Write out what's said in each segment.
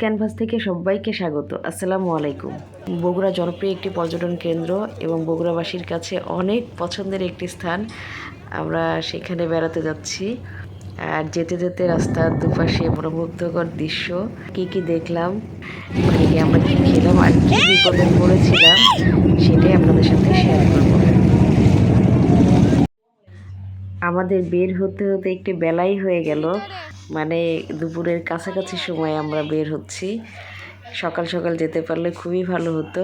Canvas থেকে সবাইকে স্বাগত। আসসালামু আলাইকুম। বগুড়া জনপ্রিয় একটি পর্যটন কেন্দ্র এবং বগুড়াবাসীর কাছে অনেক পছন্দের একটি স্থান। আমরা সেখানে বেড়াতে যাচ্ছি। আর যেতে যেতে রাস্তার দুপাশে মনোমুগ্ধকর দৃশ্য। কি কি দেখলাম ওখানে গিয়ে আমরা কি খেলাম আর কি বিপদে পড়েছিলাম সেটাই আপনাদের সাথে শেয়ার করব। আমাদের বের হতে হতে একটু বেলাই হয়ে গেল। মানে দুপুরের কাছাকাছি সময় আমরা বের হচ্ছি। সকাল সকাল যেতে পারলে খুবই ভালো হতো।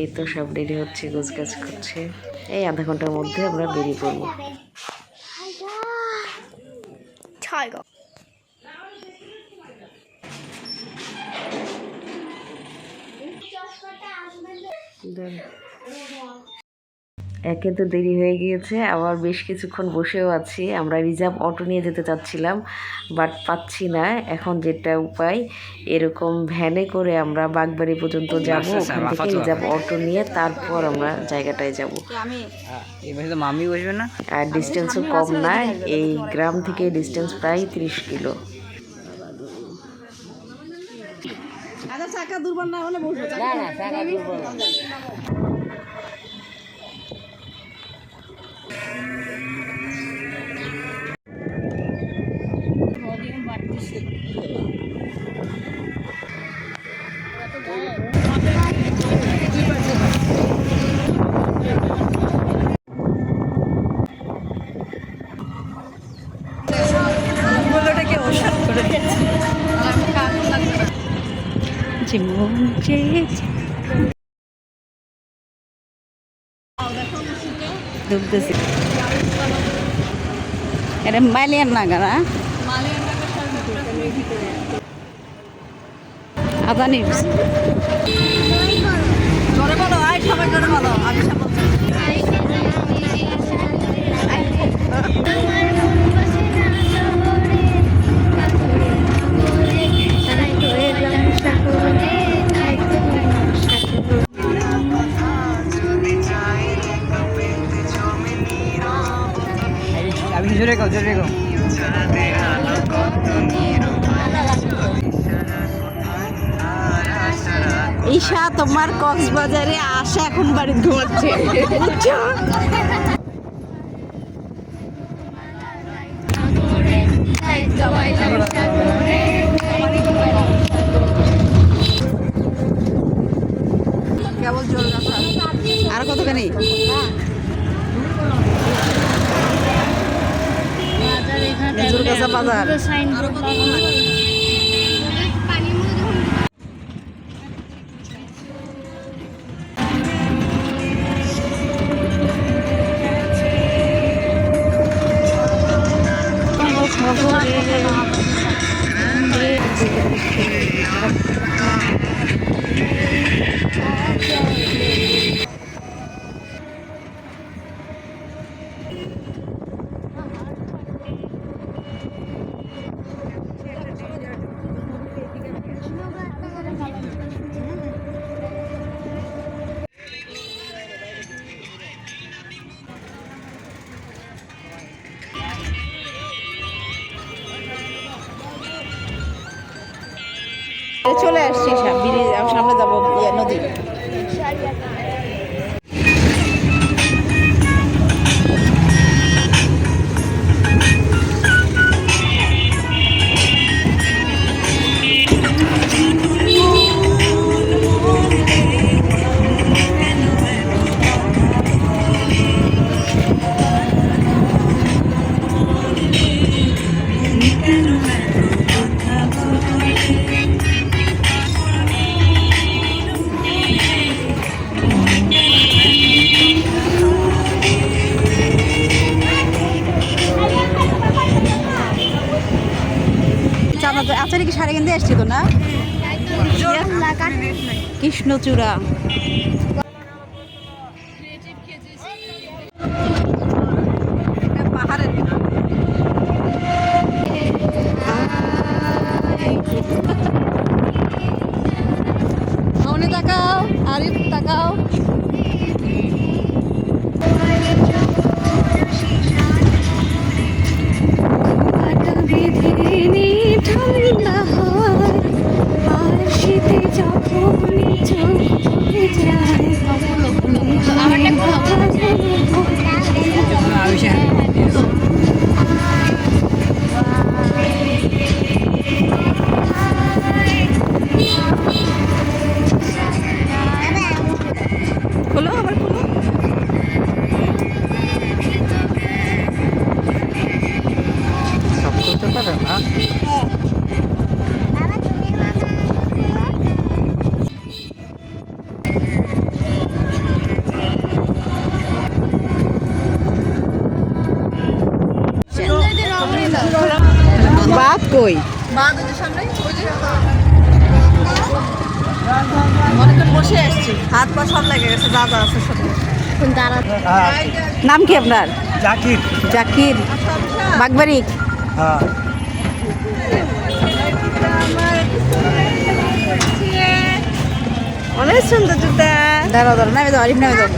এই তো সব রেডি হচ্ছে গোছগাছ করছে। এই আধা ঘণ্টার মধ্যে আমরা বেরিয়ে পড়ব। Tiger. একে তো দেরি হয়ে গিয়েছে আবার বেশ কিছুক্ষণ বসেও আছি। আমরা রিজার্ভ অটো নিয়ে যেতে চাচ্ছিলাম বাট পাচ্ছি না। এখন যেটা উপায় এরকম ভ্যানে করে আমরা বাগবাড়ি পর্যন্ত যাব ওখান থেকে রিজার্ভ অটো নিয়ে তারপর আমরা জায়গাটায় যাব। মামি বসবে না? আর ডিস্টেন্সও কম না এই গ্রাম থেকে ডিস্টেন্স প্রায় তিরিশ কিলো। না না টাকা দুর্বল। না। ডুবতেছি। এটা মালিয়ান নাগা না আদানি জোরে বলো আয় সবাই জোরে বলো আমি সব ঈশা তোমার কক্সবাজারে আসা এখন বাড়ি ঘুমাচ্ছে বুঝছ বাজার। চলে আসছি সামনে যাব ইয়ে, নদী। তো না? কৃষ্ণচূড়া। কই? অনেকক্ষণ বসে আসছি। হাত পা সব লেগে গেছে যা আছে সব। নাম কি আপনার? জাকির। জাকির। বাগবাড়ি? হ্যাঁ। অনেক সুন্দর জুতা। দাঁড়াও দাঁড়াও নামে দাও আরিফ নামে দাও।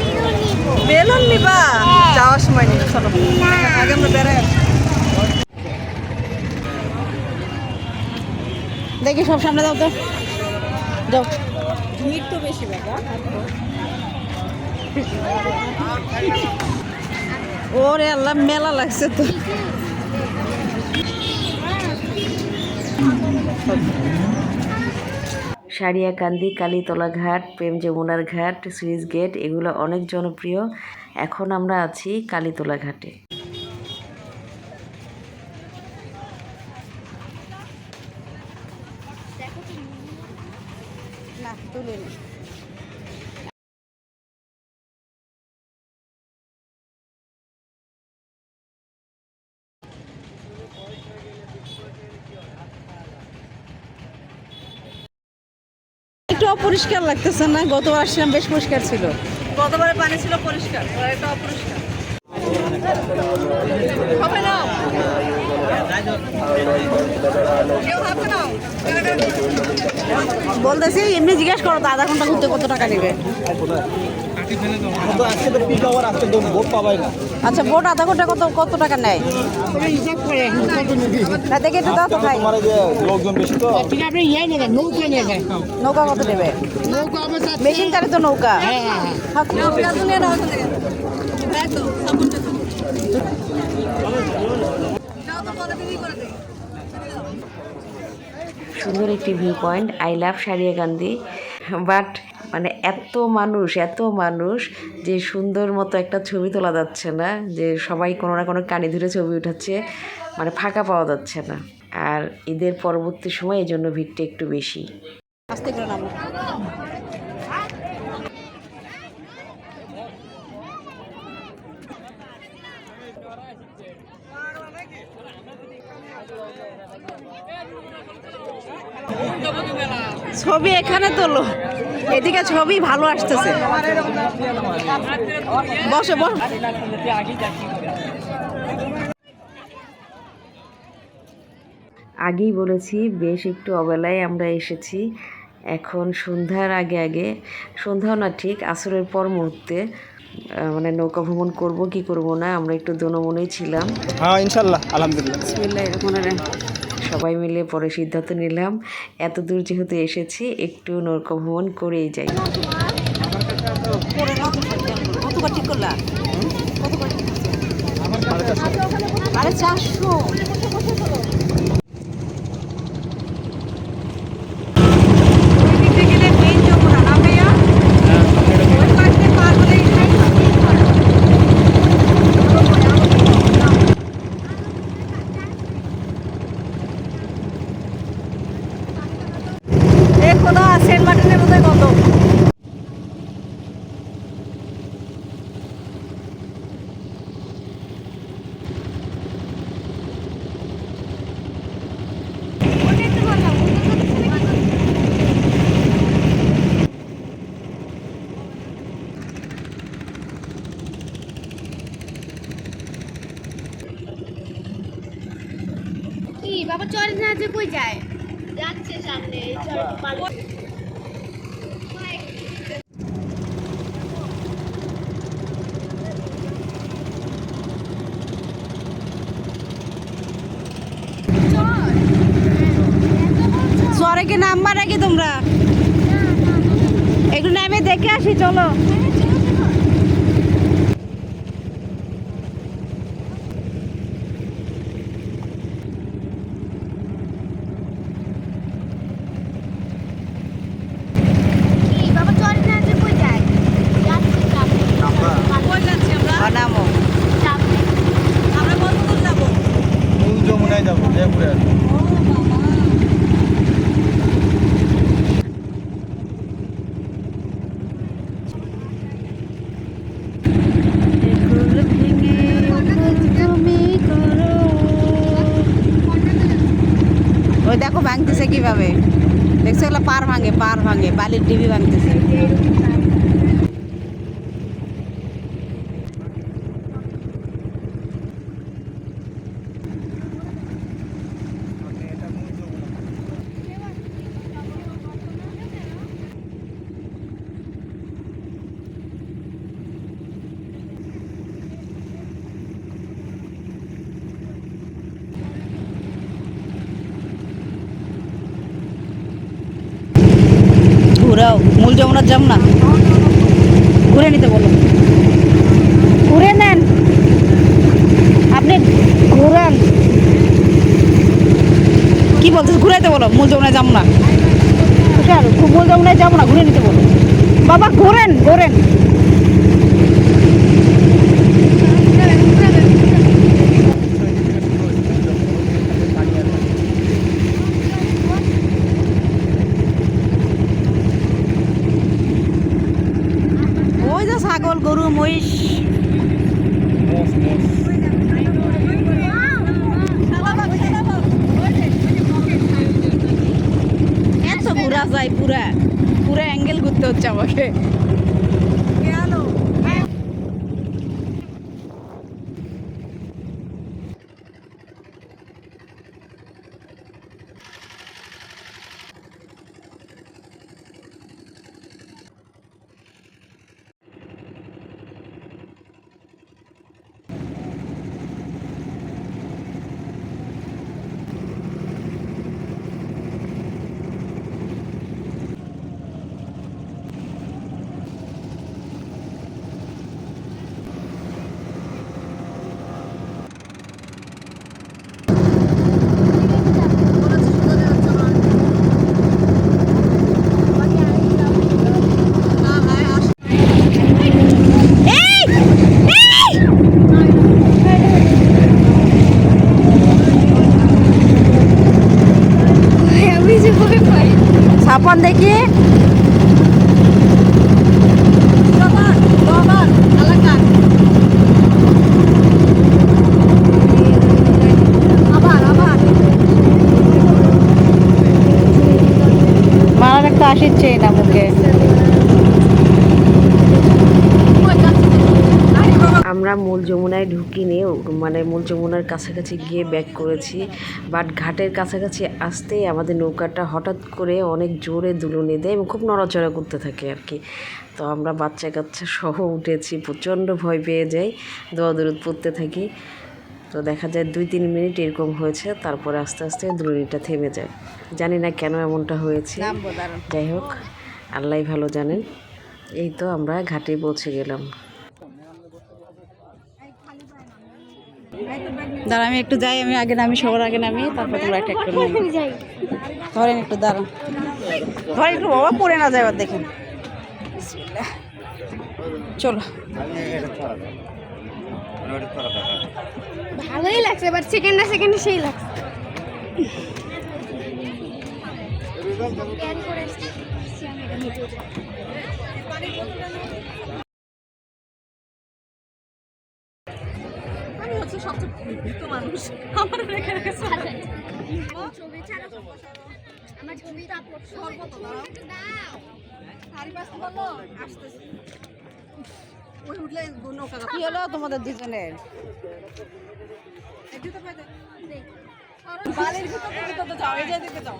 বেলুন নিবা। যাওয়ার সময় নিবে চলো। আগে আমরা বেড়াই দেখি সব সামনে দাও তো। যাও। ভিড় তো বেশি বাবা ওরে আল্লাহ মেলা লাগছে তো। সারিয়াকান্দি কালীতলা ঘাট প্রেম যমুনার ঘাট সুইচ গেট এগুলো অনেক জনপ্রিয়। এখন আমরা আছি কালীতলা ঘাটে না তুলে নি একটু অপরিষ্কার লাগতেছে না গতবার আসছিলাম বেশ পরিষ্কার ছিল। গতবারে পানি ছিল পরিষ্কার এটা অপরিষ্কার। হবে না। বলতেছি এমনি জিজ্ঞেস করো তো আধা ঘণ্টা ঘুরতে কত টাকা নেবে? তো আজকে তো পিক আওয়ার আজকে তো ভোট পাবাই না। আচ্ছা বোট আধা ঘণ্টা কত কত টাকা নেয়? না দেখে একটু দাও তো ভাই। তোমার এই যে লোকজন বেশি তো? নৌকা কত নেবে? মেশিন নৌকা? হ্যাঁ, নৌকা তো পরে বিক্রি করে দিই। সুন্দর একটি view point I love Sariakandi but মানে এত মানুষ এত মানুষ যে সুন্দর মতো একটা ছবি তোলা যাচ্ছে না, যে সবাই কোনো না কোনো কানে ধরে ছবি উঠাচ্ছে মানে ফাঁকা পাওয়া যাচ্ছে না। আর ঈদের পরবর্তী সময় এই জন্য ভিড়টা একটু বেশি। ছবি এখানে তোলো। এদিকে ছবি ভালো আসতেছে। বসে বস। আগেই বলেছি বেশ একটু অবেলায় আমরা এসেছি। এখন সন্ধ্যার আগে আগে সন্ধ্যাও না ঠিক আসরের পর মুহূর্তে মানে নৌকা ভ্রমণ করব কি করব না আমরা একটু দনমনেই ছিলাম। হ্যাঁ ইনশাল্লাহ আলহামদুলিল্লাহ। সবাই মিলে পরে সিদ্ধান্ত নিলাম। এত দূর যেহেতু এসেছি একটু নৌকা ভ্রমণ করেই যাই। ঠিক? আরে চারশো। বাবা চলে না যে কই যায়? যাচ্ছে সামনে কি নাম্বার নাকি তোমরা। একটু নামে দেখে আসি চলো কি বাবা চলে না যে কই যায় যাচ্ছে সামনে কই যাচ্ছি আমরা নামো সামনে আমরা কত দূর যাব মূল যমুনায় যাব জয়পুরে আসব ভাঙতেছে কীভাবে দেখছ এগুলো পার ভাঙে পার ভাঙে বালির ডিবি ভাঙতেছে ঘুরাও মূল যমুনার যমুনা ঘুরে নিতে বলো ঘুরে নেন আপনি ঘুরান কি বলছিস ঘুরাইতে বলো, মূল যমুনায় যাব না। খুব মূল যমুনায় যাব না ঘুরে নিতে বলো। বাবা, ঘোরেন ঘোরেন। যায় পুরা পুরা অ্যাঙ্গেল ঘুরতে হচ্ছে আমাকে আমি যে ভয় পাই ছাপান দেখি আবার আবার মারার একটা আসিচ্ছে না মুখে আমরা মূল যমুনায় ঢুকিনি মানে মূল যমুনার কাছাকাছি গিয়ে ব্যাক করেছি। বাট ঘাটের কাছাকাছি আসতেই আমাদের নৌকাটা হঠাৎ করে অনেক জোরে দুলুনি দেয় এবং খুব নড়াচড়া করতে থাকে আর কি। তো আমরা বাচ্চা কাচ্চা সহ উঠেছি প্রচণ্ড ভয় পেয়ে যাই দোয়া দূরত পড়তে থাকি। তো দেখা যায় দুই তিন মিনিট এরকম হয়েছে তারপরে আস্তে আস্তে দ্রুণিটা থেমে যায়। জানি না কেন এমনটা হয়েছে। যাই হোক আল্লাহ ভালো জানেন। এই তো আমরা ঘাটে পৌঁছে গেলাম। দাঁড়া আমি একটু যাই আমি আগে নামি সবার আগে নামি তারপর তোমরা একটা একটু ধরেন একটু দাঁড়ান ধরেন একটু বাবা পড়ে না যায় এবার দেখেন বিসমিল্লাহ। চলো। ভালোই লাগছে বাট সেকেন্ডে সেকেন্ডে সেই লাগছে। আমি ভীত মানুষ। আমার রেখে রেখেছে ছবি ছাড়া আমার ছবিটা আপলোড করব দাও। কি হলো তোমাদের দুজনের? বালির ভিতরে ভিতরে যাও এই যে দিকে যাও।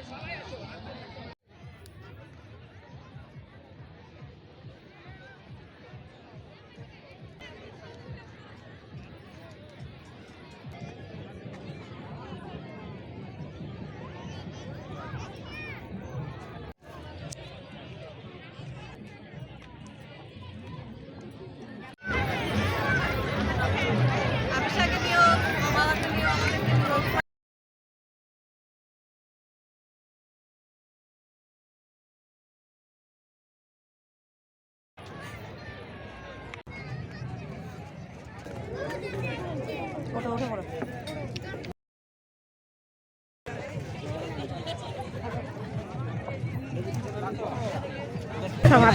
সবাই আসো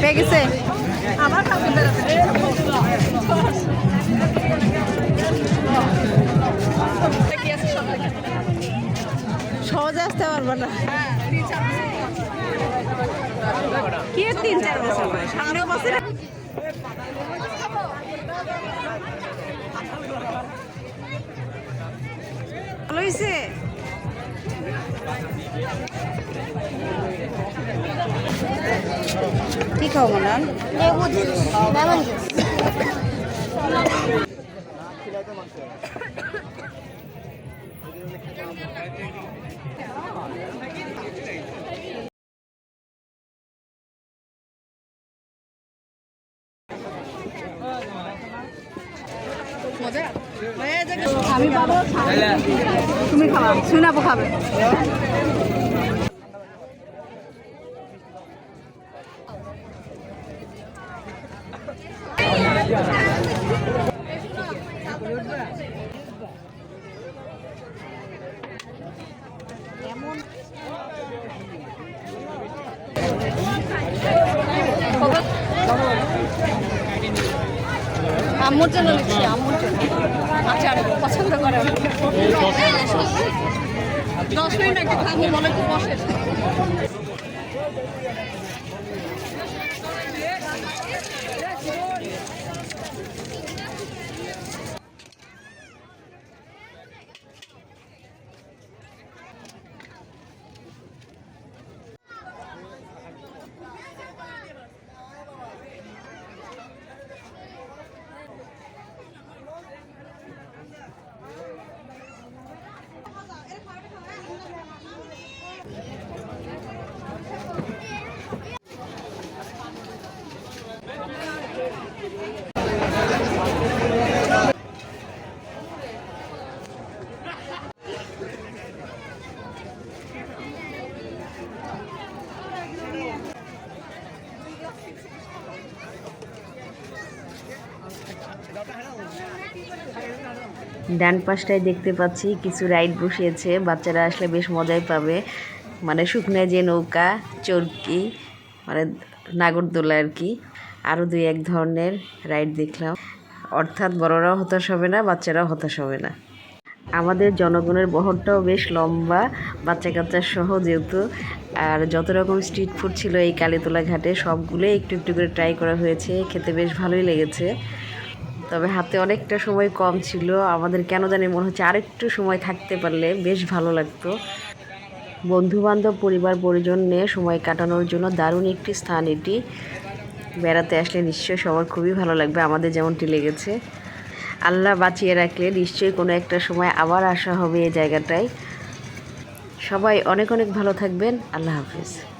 পেয়ে আমার সহজে আসতে পারব না। কি তিন চার বছর সামনে বছর? কি খাও মনে লেবু জুস লেমন জুস আমি পাবো তুমি খাওয়া শুনাবো খাবে আম্মুর জন্য নিচ্ছি আম্মুর জন্য আচ্ছা পছন্দ করে দশ মিনিট আগে থাকব মনে বসে ডান পাশটায় দেখতে পাচ্ছি কিছু রাইড বসিয়েছে, বাচ্চারা আসলে বেশ মজাই পাবে। মানে শুকনায় যে নৌকা, চরকি মানে নাগরদোলা আর কি। আরও দুই এক ধরনের রাইড দেখলাম। অর্থাৎ বড়রাও হতাশ হবে না, বাচ্চারাও হতাশ হবে না। আমাদের জনগণের বহরটাও বেশ লম্বা বাচ্চা কাচ্চা সহ যেহেতু। আর যত রকম স্ট্রিট ফুড ছিল এই কালীতলা ঘাটে, সবগুলোই একটু একটু করে ট্রাই করা হয়েছে। খেতে বেশ ভালোই লেগেছে। তবে হাতে অনেকটা সময় কম ছিল। আমাদের কেন জানি মনে হচ্ছে আরেকটু সময় থাকতে পারলে বেশ ভালো লাগতো। বন্ধু বান্ধব পরিবার পরিজন নিয়ে সময় কাটানোর জন্য দারুণ একটি স্থান এটি। বেড়াতে আসলে নিশ্চয়ই সবার খুবই ভালো লাগবে, আমাদের যেমনটি লেগেছে। আল্লাহ বাঁচিয়ে রাখলে নিশ্চয়ই কোনো একটা সময় আবার আসা হবে এই জায়গাটায়। সবাই অনেক অনেক ভালো থাকবেন, আল্লাহ হাফিজ।